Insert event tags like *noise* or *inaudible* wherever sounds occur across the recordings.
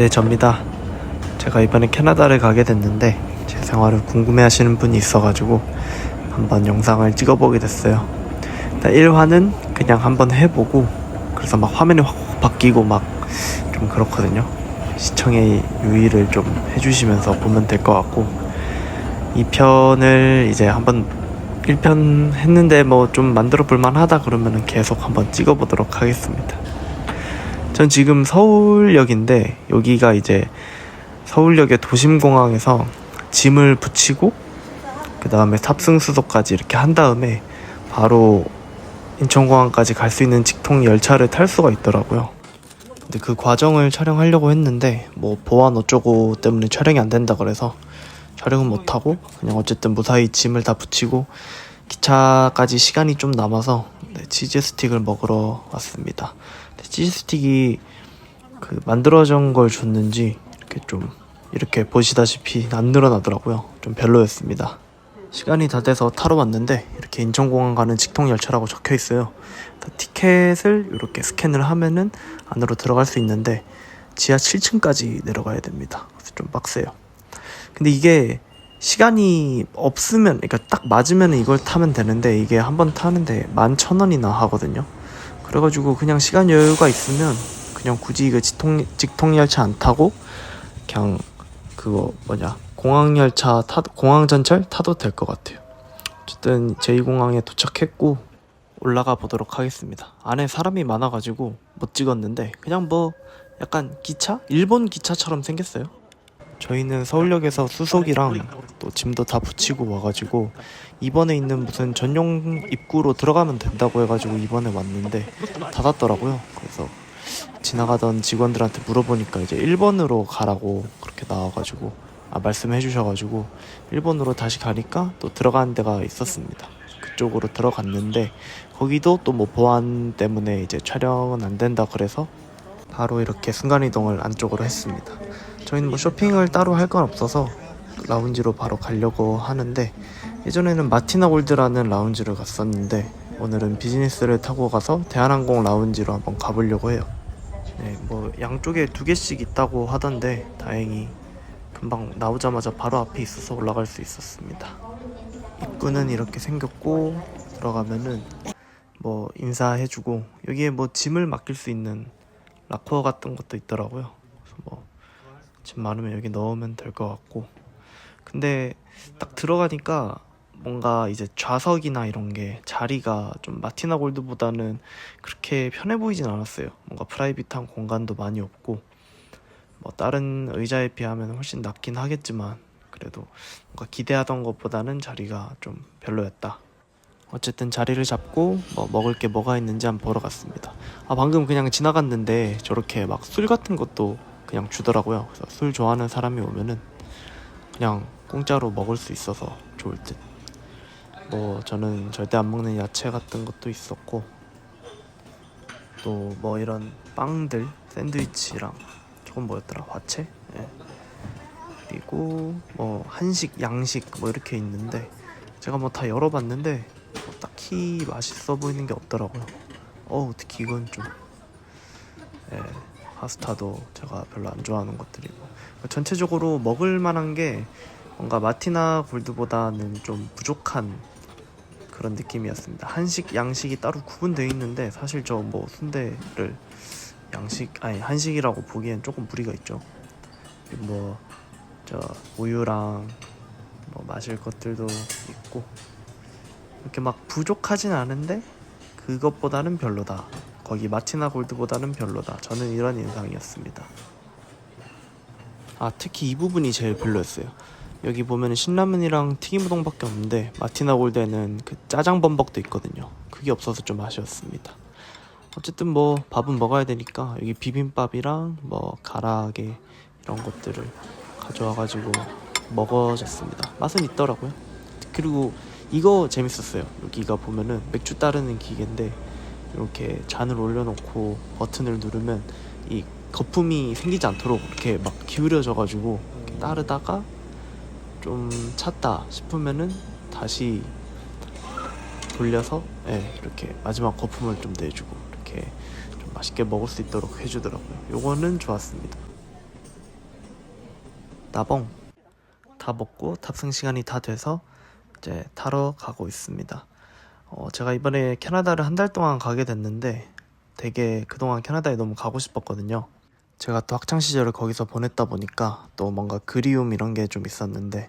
네, 접니다. 제가 이번에 캐나다를 가게 됐는데 제 생활을 궁금해 하시는 분이 있어가지고 한번 영상을 찍어보게 됐어요. 일단 1화는 그냥 한번 해보고 그래서 막 화면이 확 바뀌고 막 좀 그렇거든요. 시청의 유의를 좀 해주시면서 보면 될 것 같고 2편을 이제 한번 1편 했는데 뭐 좀 만들어 볼만 하다 그러면은 계속 한번 찍어보도록 하겠습니다. 전 지금 서울역인데 여기가 이제 서울역의 도심공항에서 짐을 붙이고 그 다음에 탑승수소까지 이렇게 한 다음에 바로 인천공항까지 갈 수 있는 직통 열차를 탈 수가 있더라고요. 근데 그 과정을 촬영하려고 했는데 뭐 보안 어쩌고 때문에 촬영이 안 된다 그래서 촬영은 못 하고 그냥 어쨌든 무사히 짐을 다 붙이고 기차까지 시간이 좀 남아서 네, 치즈 스틱을 먹으러 왔습니다. 근데 치즈 스틱이 그 만들어진 걸 줬는지 이렇게 좀 이렇게 보시다시피 안 늘어나더라고요. 좀 별로였습니다. 시간이 다 돼서 타러 왔는데 이렇게 인천공항 가는 직통 열차라고 적혀 있어요. 티켓을 이렇게 스캔을 하면은 안으로 들어갈 수 있는데 지하 7층까지 내려가야 됩니다. 그래서 좀 빡세요. 근데 이게 시간이 없으면 그러니까 딱 맞으면 이걸 타면 되는데 이게 한 번 타는데 11,000원이나 하거든요. 그래가지고 그냥 시간 여유가 있으면 그냥 굳이 이거 직통, 직통 열차 안 타고 그냥 그거 뭐냐 공항 열차 타 공항 전철 타도 될 것 같아요. 어쨌든 제2공항에 도착했고 올라가 보도록 하겠습니다. 안에 사람이 많아가지고 못 찍었는데 그냥 뭐 약간 기차 일본 기차처럼 생겼어요. 저희는 서울역에서 수속이랑 또 짐도 다 붙이고 와가지고 이번에 있는 무슨 전용 입구로 들어가면 된다고 해가지고 이번에 왔는데 닫았더라고요. 그래서 지나가던 직원들한테 물어보니까 이제 1번으로 가라고 그렇게 나와가지고 아 말씀해 주셔가지고 1번으로 다시 가니까 또 들어가는 데가 있었습니다. 그쪽으로 들어갔는데 거기도 또 뭐 보안 때문에 이제 촬영은 안 된다 그래서 바로 이렇게 순간이동을 안쪽으로 했습니다. 저희는 뭐 쇼핑을 따로 할 건 없어서 라운지로 바로 가려고 하는데 예전에는 마티나 골드라는 라운지를 갔었는데 오늘은 비즈니스를 타고 가서 대한항공 라운지로 한번 가보려고 해요. 네, 뭐 양쪽에 두 개씩 있다고 하던데 다행히 금방 나오자마자 바로 앞에 있어서 올라갈 수 있었습니다. 입구는 이렇게 생겼고 들어가면은 뭐 인사해주고 여기에 뭐 짐을 맡길 수 있는 락커 같은 것도 있더라고요. 그래서 뭐 짐 많으면 여기 넣으면 될 것 같고 근데 딱 들어가니까 뭔가 이제 좌석이나 이런 게 자리가 좀 마티나 골드보다는 그렇게 편해 보이진 않았어요. 뭔가 프라이빗한 공간도 많이 없고 뭐 다른 의자에 비하면 훨씬 낫긴 하겠지만 그래도 뭔가 기대하던 것보다는 자리가 좀 별로였다. 어쨌든 자리를 잡고 뭐 먹을 게 뭐가 있는지 한번 보러 갔습니다. 아 방금 그냥 지나갔는데 저렇게 막 술 같은 것도 그냥 주더라고요. 그래서 술 좋아하는 사람이 오면은 그냥 공짜로 먹을 수 있어서 좋을 듯. 뭐 저는 절대 안 먹는 야채 같은 것도 있었고 또 뭐 이런 빵들 샌드위치랑 조금 뭐였더라 화채 예. 그리고 뭐 한식 양식 뭐 이렇게 있는데 제가 뭐 다 열어봤는데 뭐 딱히 맛있어 보이는 게 없더라고요 어우 특히 이건 좀 예, 파스타도 제가 별로 안 좋아하는 것들이고 전체적으로 먹을 만한 게 뭔가 마티나 골드보다는 좀 부족한 그런 느낌이었습니다. 한식, 양식이 따로 구분되어 있는데 사실 저 뭐 순대를 양식 아니 한식이라고 보기엔 조금 무리가 있죠. 뭐 저 우유랑 뭐 마실 것들도 있고 이렇게 막 부족하진 않은데 그것보다는 별로다. 거기 마티나 골드보다는 별로다. 저는 이런 인상이었습니다. 아 특히 이 부분이 제일 별로였어요. 여기 보면 신라면이랑 튀김우동밖에 없는데 마티나 골드에는 그 짜장 범벅도 있거든요. 그게 없어서 좀 아쉬웠습니다. 어쨌든 뭐 밥은 먹어야 되니까 여기 비빔밥이랑 뭐 가라아게 이런 것들을 가져와가지고 먹어졌습니다. 맛은 있더라고요. 그리고 이거 재밌었어요. 여기가 보면은 맥주 따르는 기계인데 이렇게 잔을 올려놓고 버튼을 누르면 이 거품이 생기지 않도록 이렇게 막 기울여져 가지고 이렇게 따르다가 좀 찼다 싶으면은 다시 돌려서 예, 이렇게 마지막 거품을 좀 내주고 이렇게 좀 맛있게 먹을 수 있도록 해주더라고요. 요거는 좋았습니다. 나봉 다 먹고 탑승 시간이 다 돼서 이제 타러 가고 있습니다. 어, 제가 이번에 캐나다를 한 달 동안 가게 됐는데 되게 그동안 캐나다에 너무 가고 싶었거든요. 제가 또 학창 시절을 거기서 보냈다 보니까 또 뭔가 그리움 이런 게 좀 있었는데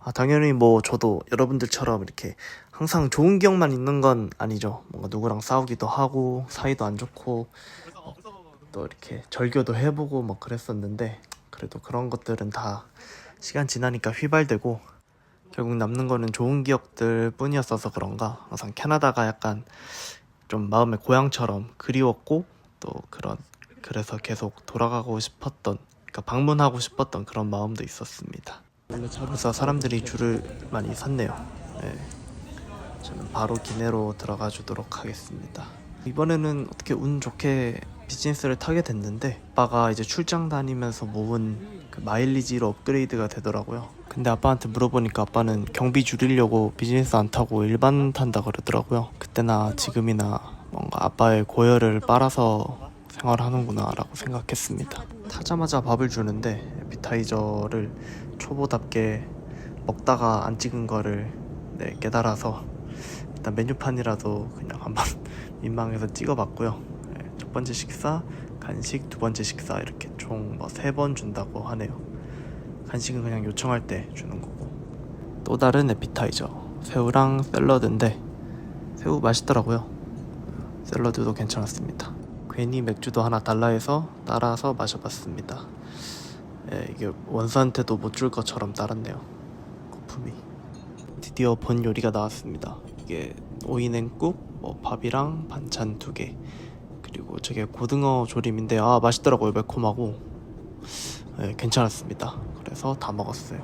아, 당연히 뭐 저도 여러분들처럼 이렇게 항상 좋은 기억만 있는 건 아니죠. 뭔가 누구랑 싸우기도 하고 사이도 안 좋고 어, 또 이렇게 절교도 해보고 뭐 그랬었는데 그래도 그런 것들은 다 시간 지나니까 휘발되고 결국 남는 거는 좋은 기억들 뿐이었어서 그런가 항상 캐나다가 약간 좀 마음의 고향처럼 그리웠고 또 그런 그래서 계속 돌아가고 싶었던 그러니까 방문하고 싶었던 그런 마음도 있었습니다. 그래서 사람들이 줄을 많이 섰네요. 네. 저는 바로 기내로 들어가 주도록 하겠습니다. 이번에는 어떻게 운 좋게 비즈니스를 타게 됐는데 아빠가 이제 출장 다니면서 모은 그 마일리지로 업그레이드가 되더라고요. 근데 아빠한테 물어보니까 아빠는 경비 줄이려고 비즈니스 안 타고 일반 탄다 그러더라고요. 그때나 지금이나 뭔가 아빠의 고열을 빨아서 생활하는구나 라고 생각했습니다. 타자마자 밥을 주는데 에피타이저를 초보답게 먹다가 안 찍은 거를 네, 깨달아서 일단 메뉴판이라도 그냥 한번 *laughs* 민망해서 찍어봤고요. 번째 식사, 간식, 두 번째 식사 이렇게 총 뭐 세 번 준다고 하네요. 간식은 그냥 요청할 때 주는 거고 또 다른 에피타이저 새우랑 샐러드인데 새우 맛있더라고요. 샐러드도 괜찮았습니다. 괜히 맥주도 하나 달라 해서 따라서 마셔봤습니다. 예, 이게 원수한테도 못 줄 것처럼 따랐네요. 거품이. 드디어 본 요리가 나왔습니다. 이게 오이냉국, 뭐 밥이랑 반찬 두 개. 그리고 저게 고등어 조림인데 아 맛있더라고요 매콤하고 예, 괜찮았습니다. 그래서 다 먹었어요.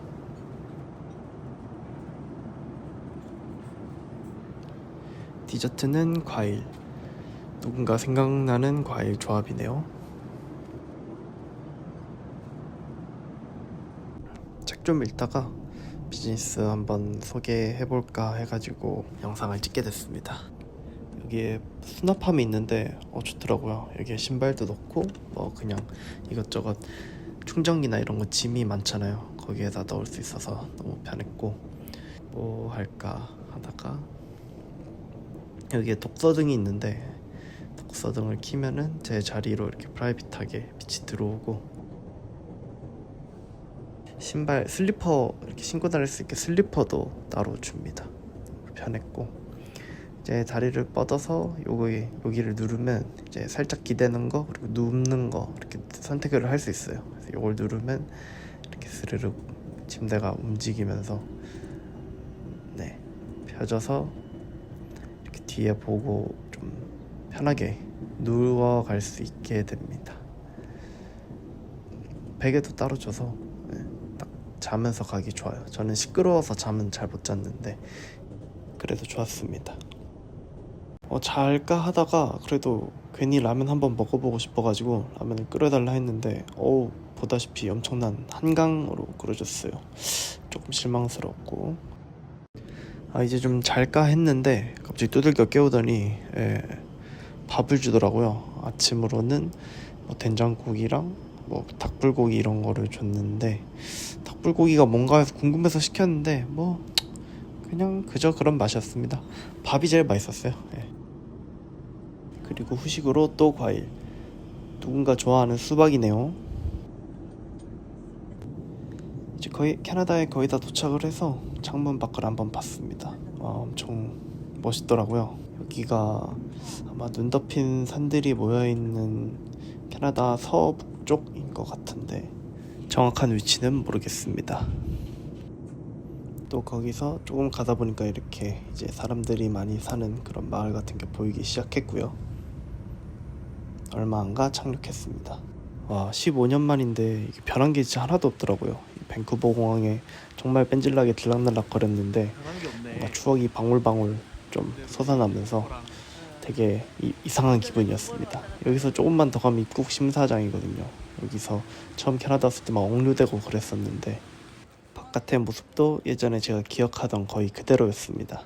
디저트는 과일. 누군가 생각나는 과일 조합이네요. 책 좀 읽다가 비즈니스 한번 소개해볼까 해가지고 영상을 찍게 됐습니다. 여기에 수납함이 있는데 어 좋더라고요. 여기에 신발도 넣고 뭐 그냥 이것저것 충전기나 이런 거 짐이 많잖아요. 거기에다 넣을 수 있어서 너무 편했고 뭐 할까 하다가 여기에 독서등이 있는데 독서등을 키면은 제 자리로 이렇게 프라이빗하게 빛이 들어오고 신발 슬리퍼 이렇게 신고 다닐 수 있게 슬리퍼도 따로 줍니다. 편했고 이제 다리를 뻗어서 여기 여기를 누르면 이제 살짝 기대는 거 그리고 눕는 거 이렇게 선택을 할 수 있어요. 그래서 이걸 누르면 이렇게 스르륵 침대가 움직이면서 네 펴져서 이렇게 뒤에 보고 좀 편하게 누워 갈 수 있게 됩니다. 베개도 따로 줘서 네, 딱 자면서 가기 좋아요. 저는 시끄러워서 잠은 잘 못 잤는데 그래도 좋았습니다. 어, 잘까 하다가 그래도 괜히 라면 한번 먹어보고 싶어가지고 라면을 끓여달라 했는데 어우 보다시피 엄청난 한강으로 끓여줬어요. 조금 실망스럽고 아 이제 좀 잘까 했는데 갑자기 두들겨 깨우더니 예, 밥을 주더라고요. 아침으로는 뭐 된장국이랑 뭐 닭불고기 이런 거를 줬는데 닭불고기가 뭔가 해서 궁금해서 시켰는데 뭐 그냥 그저 그런 맛이었습니다. 밥이 제일 맛있었어요. 예. 그리고 후식으로 또 과일. 누군가 좋아하는 수박이네요. 이제 거의 캐나다에 거의 다 도착을 해서 창문 밖을 한번 봤습니다. 와, 엄청 멋있더라고요. 여기가 아마 눈 덮인 산들이 모여 있는 캐나다 서북쪽인 것 같은데 정확한 위치는 모르겠습니다. 또 거기서 조금 가다 보니까 이렇게 이제 사람들이 많이 사는 그런 마을 같은 게 보이기 시작했고요. 얼마 안가 착륙했습니다. 와, 15년 만인데 변한 게 진짜 하나도 없더라고요. 이 밴쿠버 공항에 정말 뺀질나게 들락날락 거렸는데 뭔가 추억이 방울방울 좀 솟아나면서 되게 이, 이상한 기분이었습니다. 여기서 조금만 더 가면 입국 심사장이거든요. 여기서 처음 캐나다 왔을 때 막 억류되고 그랬었는데 바깥의 모습도 예전에 제가 기억하던 거의 그대로였습니다.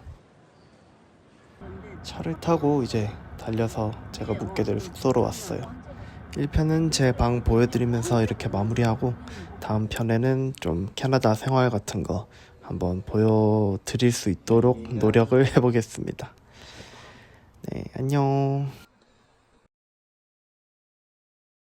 차를 타고 이제 달려서 제가 묵게 될 숙소로 왔어요. 1편은 제 방 보여드리면서 이렇게 마무리하고 다음 편에는 좀 캐나다 생활 같은 거 한번 보여드릴 수 있도록 노력을 해보겠습니다. 네, 안녕.